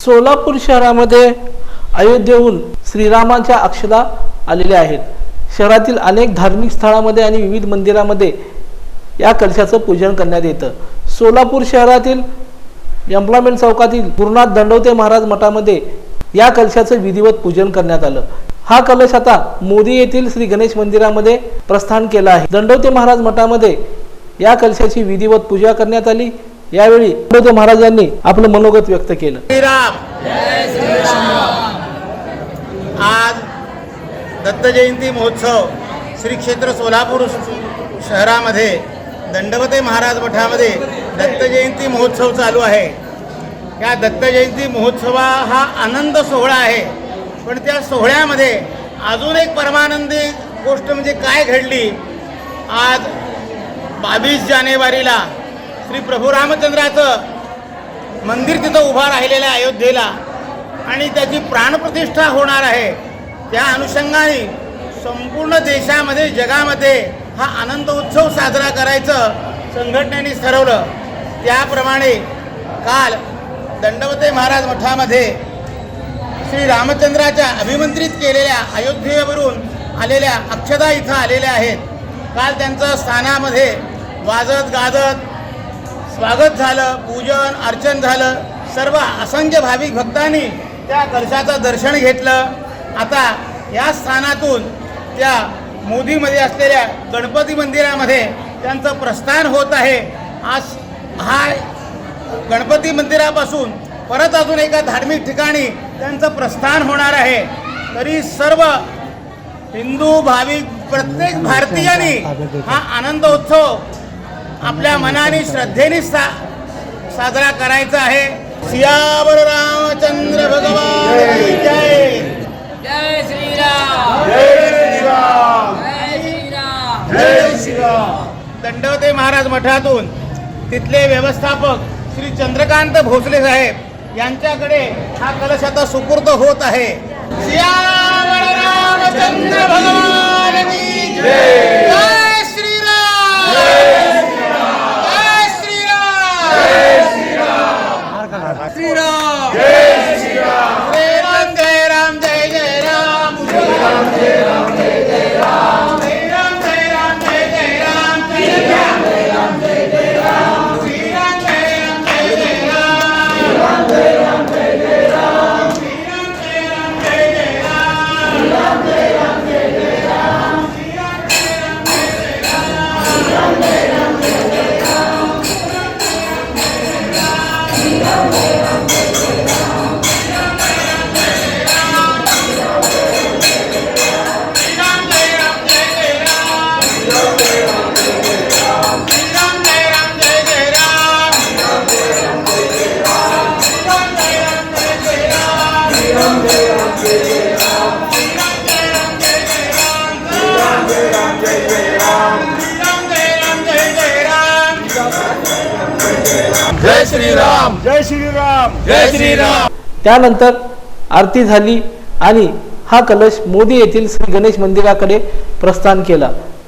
सोलापूर शहरामध्ये अयोध्येहून श्रीरामांच्या अक्षदा आलेल्या आहेत. शहरातील अनेक धार्मिक स्थळामध्ये आणि विविध मंदिरामध्ये या कलशाचं पूजन करण्यात येतं. सोलापूर शहरातील एम्प्लॉयमेंट चौकातील पूर्णात दंडवते महाराज मठामध्ये या कलशाचं विधिवत पूजन करण्यात आलं. हा कलश आता मोदी येथील श्री गणेश मंदिरामध्ये प्रस्थान केला आहे. दंडवते महाराज मठामध्ये या कलशाची विधिवत पूजा करण्यात आली. यावेळी दंडवते महाराजांनी आपलं मनोगत व्यक्त केलं. आज दत्त जयंती महोत्सव श्री क्षेत्र सोलापूर शहरामध्ये दंडवते महाराज मठामध्ये दत्त जयंती महोत्सव चालू आहे. या दत्त जयंती महोत्सवा हा आनंद सोहळा आहे. पण त्या सोहळ्यामध्ये अजून एक परमानंदी गोष्ट म्हणजे काय घडली? आज बावीस जानेवारीला श्री प्रभू रामचंद्राचं मंदिर तिथं उभा राहिलेलं आहे अयोध्येला आणि त्याची प्राणप्रतिष्ठा होणार आहे. त्या अनुषंगाने संपूर्ण देशामध्ये जगामध्ये हा आनंद उत्सव साजरा करायचं संघटनेने ठरवलं. त्याप्रमाणे काल दंडवते महाराज मठामध्ये श्री रामचंद्राच्या अभिमंत्रित केलेल्या अयोध्येवरून आलेल्या अक्षदा इथं आलेल्या आहेत. काल त्यांचं स्थानामध्ये वाजत गाजत स्वागत झालं पूजन अर्चन झालं. सर्व असंख्य भाविक भक्तांनी त्या कलशाचं दर्शन घेतलं. आता या स्थानातून त्या मोदीमध्ये असलेल्या गणपती मंदिरामध्ये त्यांचं प्रस्थान होत आहे. आज हा गणपती मंदिरापासून परत अजून एका धार्मिक ठिकाणी त्यांचं प्रस्थान होणार आहे. तरी सर्व हिंदू भाविक प्रत्येक भारतीयांनी हा आनंद उत्सव आपल्या मनाने श्रद्धेने सा साजरा करायचा आहे. सियावर रामचंद्र भगवान जय. जय श्रीराम. जय श्रीराम. दंडवते महाराज मठातून तिथले व्यवस्थापक श्री चंद्रकांत भोसले साहेब यांच्याकडे हा कलश आता सुपूर्द होत आहे. सियावर भगवान जय श्रीराम. जय श्रीराम. जय श्रीराम. त्यानंतर आरती झाली आणि हा कलश मोदी येथील श्री गणेश मंदिराकडे प्रस्थान केला.